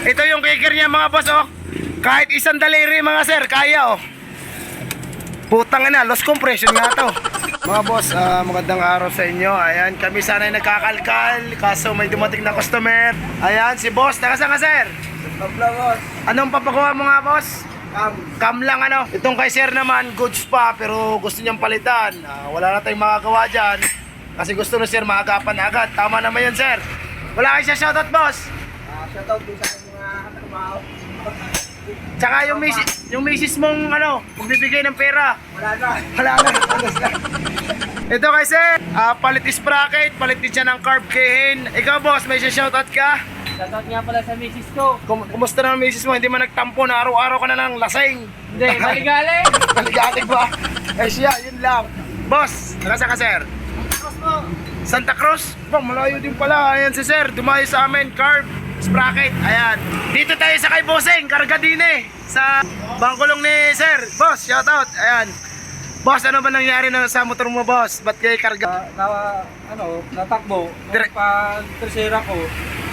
Ito yung kicker niya mga boss oh. Kahit isang daliri mga sir, kaya oh. Putang ina, lost compression nga to. Mga boss, ah, magandang araw sa inyo. Ayan, kami sana ay nagkakalkal kaso may dumating na customer. Ayan, si boss, taga saan ka sir? Tabla boss. Anong papakuha mo nga boss? Cam. Cam lang ano. Itong kay sir naman, goods pa pero gusto niyang palitan. Ah, wala na tayong magagawa dyan. Kasi gusto na sir maagapan agad. Tama naman yan sir. Wala kayo siya shoutout boss. Ah, shoutout din sa. Tsaka yung misis, yung misis mong ano, magbibigay ng pera. Wala na. Wala na. Ito kay sir, ah, palit sprocket, palit din siya ng carb kehin. Ikaw boss, may shoutout ka? Shoutout nga pala sa misis ko. Kum kumusta na ang misis mo? Hindi man nagtampo na araw-araw ka na lang lasing. Hindi, maligaling. Naligatig ba? Eh siya, yun lang. Boss, nasa ka sir? Tapos mo. Santa Cruz? Bang, malayo din pala. Ayan si sir, dumayo sa amin, carb, sprocket. Ayan. Dito tayo sa kay Bossing, Kargadine. Sa bangkulong ni sir. Boss, shoutout. Ayan. Boss, ano ba nangyari na sa motor mo, boss? Ba't kayo karga? Na, na, ano, natakbo. Dire- Pag tersera ko,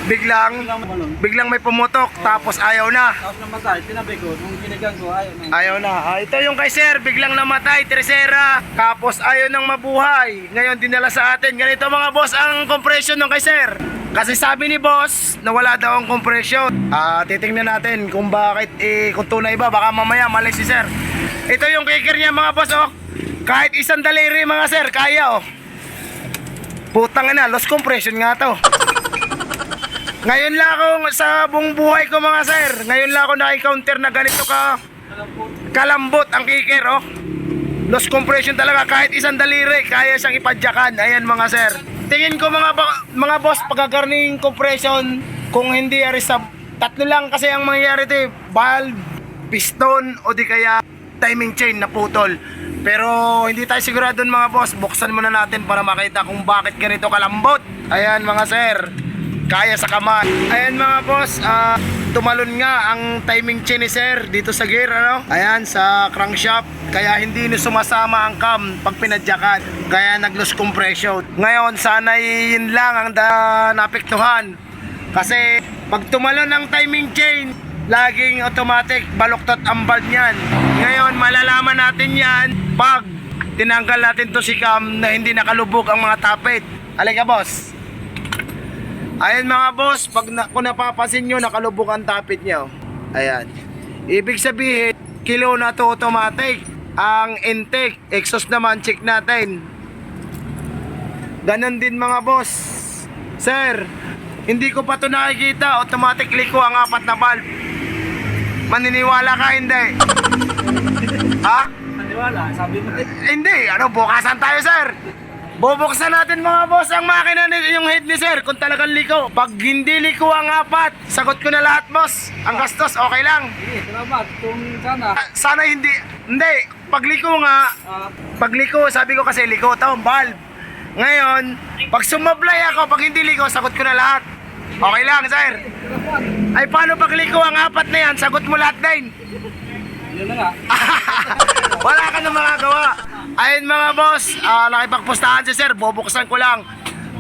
Biglang, biglang biglang may pumutok, tapos ayaw na. Tapos namatay, tinabi ko. Nung kinigang ko, ayaw na. Ayaw na. Ah, ito yung kay sir, biglang namatay, Tresera. Tapos ayaw nang mabuhay. Ngayon dinala sa atin. Ganito mga boss ang compression ng kay sir. Kasi sabi ni boss, nawala daw ang compression. Ah, titingnan natin kung bakit eh kung tunay ba baka mamaya mali si sir. Ito yung kicker niya mga boss oh. Kahit isang daliri mga sir, kaya oh. Putang ina, lost compression nga to. Ngayon lang ako sa buong buhay ko mga sir. Ngayon lang ako na-encounter na ganito ka kalambot ang kicker oh. Lost compression talaga kahit isang daliri kaya siyang ipadyakan. Ayan mga sir. Tingin ko mga mga boss pagkagarning compression kung hindi ari sa tatlo lang kasi ang mangyayari ito eh, valve, piston o di kaya timing chain na putol. Pero hindi tayo sigurado mga boss. Buksan muna natin para makita kung bakit ganito kalambot. Ayan mga sir. Kaya sa kamay. Ayan mga boss, ah, tumalon nga ang timing chain ni sir dito sa gear ano. Ayan sa crankshaft. Kaya hindi na sumasama ang cam pag pinadyakan. Kaya nag-lose compression. Ngayon, sana yun lang ang da napektuhan. Kasi pag tumalon ang timing chain, laging automatic baluktot ang valve niyan. Ngayon, malalaman natin yan pag tinanggal natin to si cam na hindi nakalubog ang mga tapit. Alika boss. Ayan mga boss, pag na, kung napapansin nyo, nakalubog ang tapit nyo. Ayan. Ibig sabihin, kilo na to automatic. Ang intake, exhaust naman, check natin. Ganon din mga boss. Sir, hindi ko pa to nakikita. Automatic liko ang apat na valve. Maniniwala ka, hindi. ha? naniwala. Sabi mo, Hindi, ano, bukasan tayo, sir. Bubuksan natin mga boss ang makina ni yung head ni sir kung talagang liko. Pag hindi liko ang apat, sagot ko na lahat boss. Ang gastos, okay lang. sige, salamat. Kung sana, Ah, Sana hindi, hindi, pag liko nga, ah, pag liko, sabi ko kasi liko to, valve. Ngayon, pag sumablay ako, pag hindi liko, sagot ko na lahat. Okay lang, sir. Ay, paano pag liko ang apat na yan, sagot mo lahat din. Yun na nga. Wala ka na magagawa. Ayun mga boss, ah, nakipagpustahan si sir, bubuksan ko lang.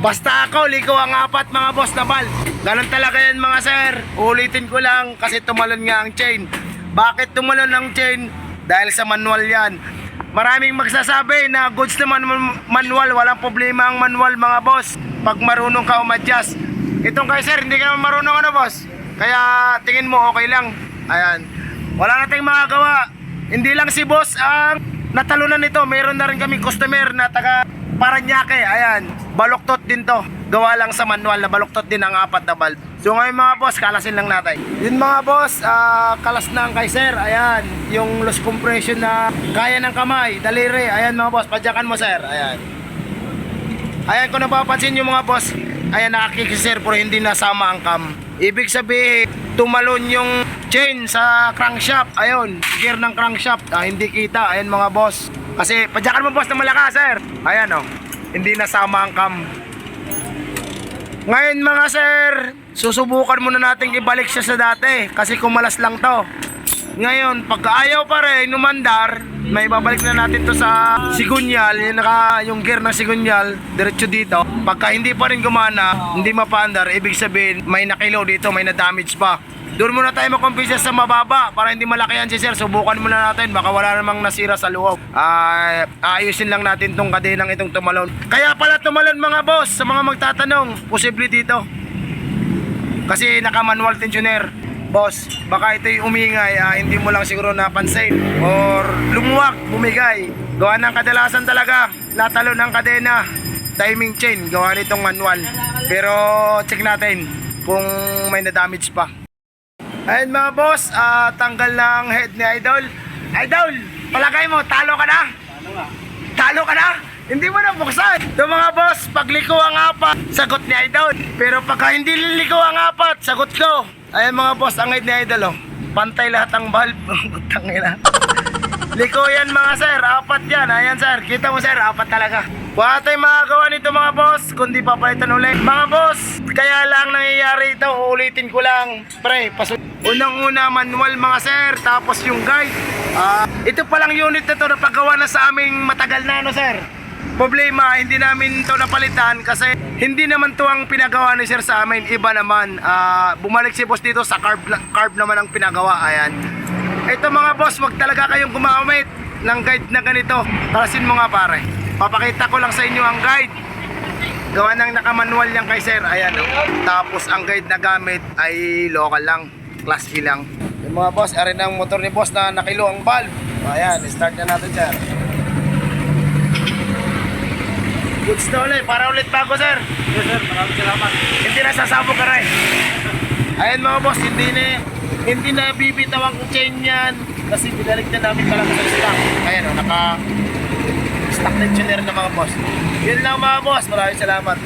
Basta ako, liko ang apat mga boss na bal. Ganon talaga yan mga sir. Ulitin ko lang kasi tumalon nga ang chain. Bakit tumalon ang chain? Dahil sa manual yan. Maraming magsasabi na goods naman man- manual, walang problema ang manual mga boss. Pag marunong ka umadjust. Itong kay sir, hindi ka marunong ano boss. Kaya tingin mo okay lang. Ayan. Wala na tayong magagawa. Hindi lang si boss ang natalunan nito. Meron na rin kami customer na taga Paranaque. Ayan. Baluktot din to. Gawa lang sa manual na baluktot din ang apat na valve. So ngayon mga boss, kalasin lang natin. Yun mga boss, ah, kalas na ang kay sir. Ayan. Yung loose compression na kaya ng kamay, daliri. Ayan mga boss, padyakan mo sir. Ayan. Ayan kung napapansin nyo mga boss, ayan nakakikisir pero hindi nasama ang cam. Ibig sabihin, tumalon yung chain sa crankshaft. Ayun, gear ng crankshaft. Ah, hindi kita. Ayan mga boss. Kasi, padyakan mo boss na malakas, sir. Ayan oh, hindi nasama ang cam. Ngayon mga sir, susubukan muna natin ibalik siya sa dati kasi kumalas lang to. Ngayon, pag ayaw pa rin umandar, may babalik na natin to sa sigunyal, yung, naka, yung gear ng sigunyal, diretso dito. Pagka hindi pa rin gumana, hindi mapandar, ibig sabihin may nakilaw dito, may na-damage pa. Doon muna tayo makumpisa sa mababa para hindi malaki yan si sir. Subukan muna natin. Baka wala namang nasira sa loob. Ah, ayusin lang natin tong kadenang itong tumalon. Kaya pala tumalon mga boss sa mga magtatanong. Posible dito. Kasi naka-manual tensioner. Boss, baka ito'y umingay, ah, hindi mo lang siguro napansin. Or lumuwak, bumigay. Gawa ng kadalasan talaga, natalo ng kadena. Timing chain, gawa nitong manual. Pero check natin kung may na-damage pa. Ayun mga boss, ah, tanggal ng head ni Idol. Idol, palagay mo, talo ka na? Ano nga? Talo ka na? Hindi mo na buksan. Ito mga boss, pag liko ang apat, sagot ni Idol. Pero pagka hindi liliko ang apat, sagot ko. Ayan mga boss, ang head ni Idol oh. Pantay lahat ang bulb. Tangina. liko yan mga sir, apat yan. Ayan sir, kita mo sir, apat talaga. Wala tayong magagawa nito mga boss, kundi papalitan ulit. Mga boss, kaya lang nangyayari ito, uulitin ko lang. Pre, pasu- Unang-una manual mga sir, tapos yung guide. Ah, ito palang unit na to na paggawa na sa aming matagal na no sir. Problema, hindi namin to napalitan kasi hindi naman to ang pinagawa ni sir sa amin. Iba naman. Ah, bumalik si boss dito sa carb, carb naman ang pinagawa. Ayan. Ito mga boss, wag talaga kayong gumamit ng guide na ganito. Kalasin mo nga pare. Papakita ko lang sa inyo ang guide. Gawa ng nakamanual yan kay sir. Ayan. Oh. Tapos ang guide na gamit ay local lang. Class E lang. Yung mga boss, arin ang motor ni boss na nakilo ang valve. Ayan, start na natin sir. Goods na ulit, para ulit bago sir. Yes sir, maraming salamat. Hindi na sasabog ka rin. Ayan mga boss, hindi na hindi na bibitaw ang chain yan kasi binalik na namin talaga sa stock. Ayan o, naka stock tensioner na mga boss. Yun lang mga boss, maraming salamat.